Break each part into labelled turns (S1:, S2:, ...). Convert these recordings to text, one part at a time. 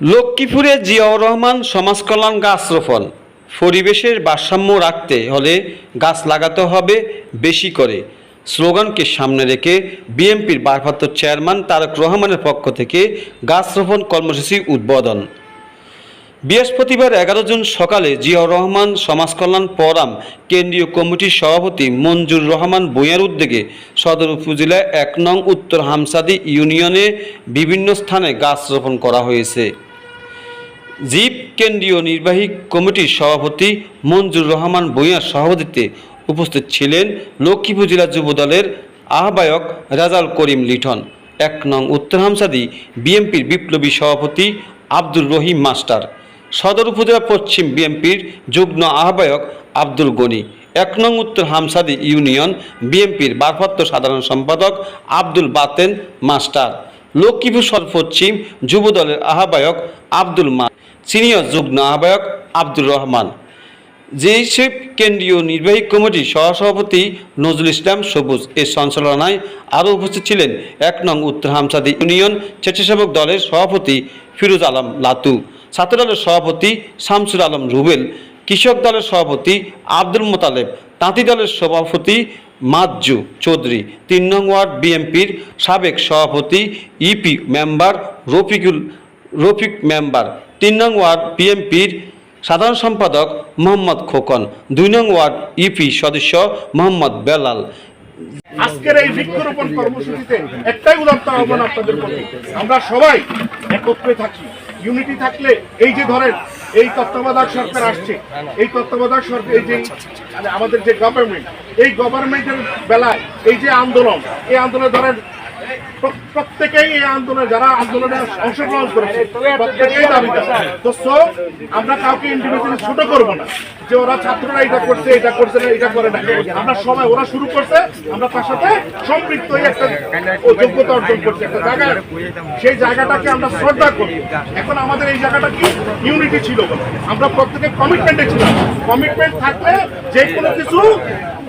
S1: লক্ষ্মীপুরে জিয়াউর রহমান সমাজ কল্যাণ গাছ রোপণ। পরিবেশের ভারসাম্য রাখতে হলে গাছ লাগাতে হবে বেশি করে। স্লোগানকে সামনে রেখে বিএনপির ভারপ্রাপ্ত চেয়ারম্যান তারক রহমানের পক্ষ থেকে গাছ রোপণ কর্মসূচি উদ্বোধন। বৃহস্পতিবার এগারো জুন সকালে জিয়াউর রহমান সমাজ কল্যাণ ফোরাম কেন্দ্রীয় কমিটির সভাপতি মঞ্জুর রহমান বইয়ার উদ্যোগে সদর উপজেলায় এক নং উত্তর হামসাদি ইউনিয়নে বিভিন্ন স্থানে গাছ রোপণ করা হয়েছে। জীব কেন্দ্রীয় নির্বাহী কমিটির সভাপতি মঞ্জুর রহমান বইয়ার সভাপতিত্বে উপস্থিত ছিলেন লক্ষ্মীপুর জেলা যুব দলের আহ্বায়ক রাজাল করিম লিঠন এক নং উত্তর হামসাদি বিএনপির বিপ্লবী সভাপতি আব্দুর রহিম মাস্টার। সদর উপজেলা পশ্চিম বিএনপির যুগ্ম আহ্বায়ক আব্দুল গনি। এক নং উত্তর হামসাদি ইউনিয়ন বিএনপির ভারপ্রাপ্ত সাধারণ সম্পাদক আব্দুল বাতেন মাস্টার। লক্ষ্মীপুর সর্বপশ্চিম যুব দলের আহ্বায়ক আব্দুল মা সিনিয়র যুগ্ম আহ্বায়ক আব্দুর রহমান। জেইসেফ কেন্দ্রীয় নির্বাহী কমিটির সহসভাপতি নজরুল ইসলাম সবুজ এর সঞ্চালনায় আরও উপস্থিত ছিলেন এক নং উত্তর হামসাদি ইউনিয়ন স্বেচ্ছাসেবক দলের সভাপতি ফিরোজ আলম লাতু, ছাত্র দলের সভাপতি শামসুল আলম রুবেল, কৃষক দলের সভাপতি আব্দুল মোতালেব, তাঁতি দলের সভাপতি মাজু চৌধুরী, তিন নং ওয়ার্ড বিএনপির সাবেক সভাপতি UP member Rafiqul Rafiq member তিন নং ওয়ার্ড বিএনপির সাধারণ সম্পাদক মোহাম্মদ খোকন, দুই নং ওয়ার্ড ইপি সদস্য মোহাম্মদ বেলাল।
S2: আজকের এই বৃক্ষরোপণ কর্মসূচিতে একটাই উদাত্ত আহ্বান আপনাদের প্রতি। আমরা সবাই একত্রে থাকি। ইউনিটি থাকলে এই যে ধরেন, এই তত্ত্বাবধায়ক সরকার আসছে, এই তত্ত্বাবধায়ক সরকার, এই যে মানে আমাদের যে গভর্নমেন্ট এই গভর্নমেন্টের বেলায় এই যে আন্দোলন, এই আন্দোলনে ধরেন প্রত্যেকেই এই আন্দোলনে, যারা আন্দোলনে অংশগ্রহণ করেছে, প্রত্যেকেই দাবিদার তো আমরা কাউকে ইন্ডিভিজুয়ালি ছোট করব না। যে ওরা ছাত্ররা এটা করছে এটা করছে না, এটা করে না। আমরা সবাই, ওরা শুরু করছে, আমরা তার সাথে সম্পৃক্ত একটা যোগ্যতা অর্জন করছি, একটা জায়গা। সেই জায়গাটাকে আমরা শ্রদ্ধা করি। এখন আমাদের এই জায়গাটা কি? ইউনিটি ছিল আমরা প্রত্যেকে কমিটমেন্টে ছিলাম। কমিটমেন্ট থাকলে যে কোনো কিছু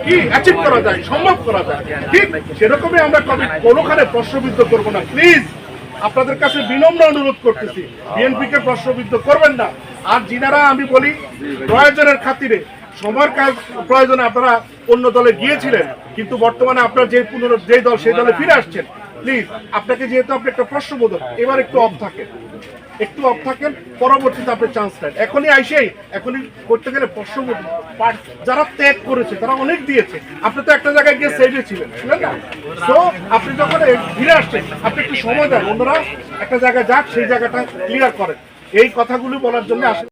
S2: কি অ্যাচিভ করা যায়, সম্ভব করা যায়? ঠিক সেরকমই আমরা কোনোখানে প্রশ্নবিদ্ধ করব না। প্লিজ আপনাদের কাছে বিনম্র অনুরোধ করতেছি। বিএনপিকে প্রশ্নবিদ্ধ করবেন না। আর যিনারা আমি বলি, প্রয়োজনের খাতিরে, সময়ের কাজ প্রয়োজনে আপনারা অন্য দলে গিয়েছিলেন, কিন্তু বর্তমানে আপনারা যে পুনর যে দল সেই দলে ফিরে আসছেন প্লিজ আপনাকে যেহেতু আপনি একটা প্রশ্নবোধক এবার একটু অফ থাকেন। একটু অফ থাকেন, পরবর্তীতে আপনি চান্স নেন। এখনই আইসেই, এখনই করতে গেলে প্রশ্নবোধ পার- যারা ত্যাগ করেছে, তারা অনেক দিয়েছে। আপনি তো একটা জায়গায় গিয়ে সেভে ছিলেন না? তো আপনি যখন ফিরে আসছেন, আপনি একটু সময় দেন। অন্যরা একটা জায়গায় যাক, সেই জায়গাটা ক্লিয়ার করেন। এই কথাগুলো বলার জন্য আসলে